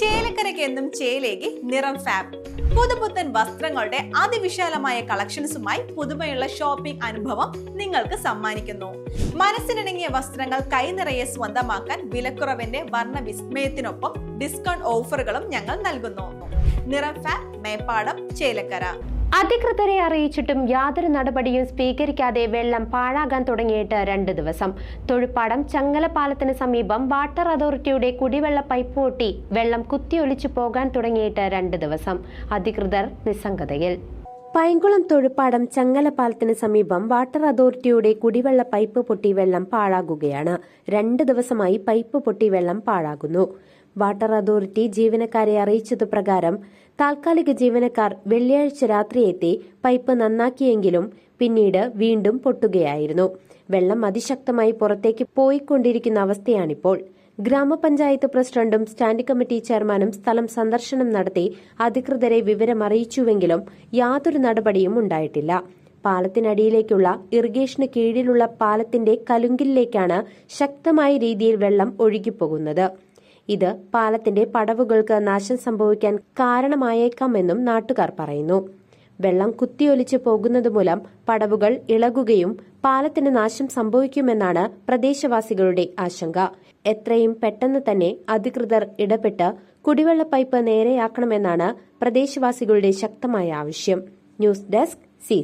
ചേലക്കരയ്ക്ക് എന്നും ചേലേക്ക് നിറം ഫാബ്. പുതുപുത്തൻ വസ്ത്രങ്ങളുടെ അതിവിശാലമായ കളക്ഷൻസുമായി പുതുമയുള്ള ഷോപ്പിംഗ് അനുഭവം നിങ്ങൾക്ക് സമ്മാനിക്കുന്നു. മനസ്സിനിണങ്ങിയ വസ്ത്രങ്ങൾ കൈനിറയെ സ്വന്തമാക്കാൻ വിലക്കുറവിന്റെ വർണ വിസ്മയത്തിനൊപ്പം ഡിസ്കൗണ്ട് ഓഫറുകളും ഞങ്ങൾ നൽകുന്നു. നിറം ഫാബ് മേപ്പാടം ചേലക്കര. അധികൃതരെ അറിയിച്ചിട്ടും യാതൊരു നടപടിയും സ്വീകരിക്കാതെ വെള്ളം പാഴാകാൻ തുടങ്ങിയിട്ട് രണ്ട് ദിവസം. തൊഴുപ്പാടം ചങ്ങലപ്പാലത്തിന് സമീപം വാട്ടർ അതോറിറ്റിയുടെ കുടിവെള്ള പൈപ്പ് പൊട്ടി വെള്ളം കുത്തിയൊലിച്ചു പോകാൻ തുടങ്ങിയിട്ട് രണ്ട് ദിവസം. അധികൃതർ നിസ്സംഗതയിൽ. പൈങ്കുളം തൊഴുപ്പാടം ചങ്ങലപ്പാലത്തിന് സമീപം വാട്ടർ അതോറിറ്റിയുടെ കുടിവെള്ള പൈപ്പ് പൊട്ടി വെള്ളം പാഴാകുകയാണ്. രണ്ട് ദിവസമായി പൈപ്പ് പൊട്ടി വെള്ളം പാഴാകുന്നു. വാട്ടർ അതോറിറ്റി ജീവനക്കാരെ അറിയിച്ചതു പ്രകാരം താൽക്കാലിക ജീവനക്കാർ വെള്ളിയാഴ്ച രാത്രിയെത്തി പൈപ്പ് നന്നാക്കിയെങ്കിലും പിന്നീട് വീണ്ടും പൊട്ടുകയായിരുന്നു. വെള്ളം അതിശക്തമായി പുറത്തേക്ക് പോയിക്കൊണ്ടിരിക്കുന്ന അവസ്ഥയാണിപ്പോൾ. ഗ്രാമപഞ്ചായത്ത് പ്രസിഡന്റും സ്റ്റാൻഡിംഗ് കമ്മിറ്റി ചെയർമാനും സ്ഥലം സന്ദർശനം നടത്തി അധികൃതരെ വിവരമറിയിച്ചുവെങ്കിലും യാതൊരു നടപടിയും ഉണ്ടായിട്ടില്ല. പാലത്തിനടിയിലേക്കുള്ള ഇറിഗേഷന് കീഴിലുള്ള പാലത്തിന്റെ കലുങ്കിലേക്കാണ് ശക്തമായ രീതിയിൽ വെള്ളം ഒഴുകിപ്പോകുന്നത്. ഇത് പാലത്തിന്റെ പടവുകൾക്ക് നാശം സംഭവിക്കാൻ കാരണമായേക്കാമെന്നും നാട്ടുകാർ പറയുന്നു. വെള്ളം കുത്തിയൊലിച്ചു പോകുന്നതുമൂലം പടവുകൾ ഇളകുകയും പാലത്തിന് നാശം സംഭവിക്കുമെന്നാണ് പ്രദേശവാസികളുടെ ആശങ്ക. എത്രയും പെട്ടെന്ന് തന്നെ അധികൃതർ ഇടപെട്ട് കുടിവെള്ള പൈപ്പ് നേരെയാക്കണമെന്നാണ് പ്രദേശവാസികളുടെ ശക്തമായ ആവശ്യം. News desk C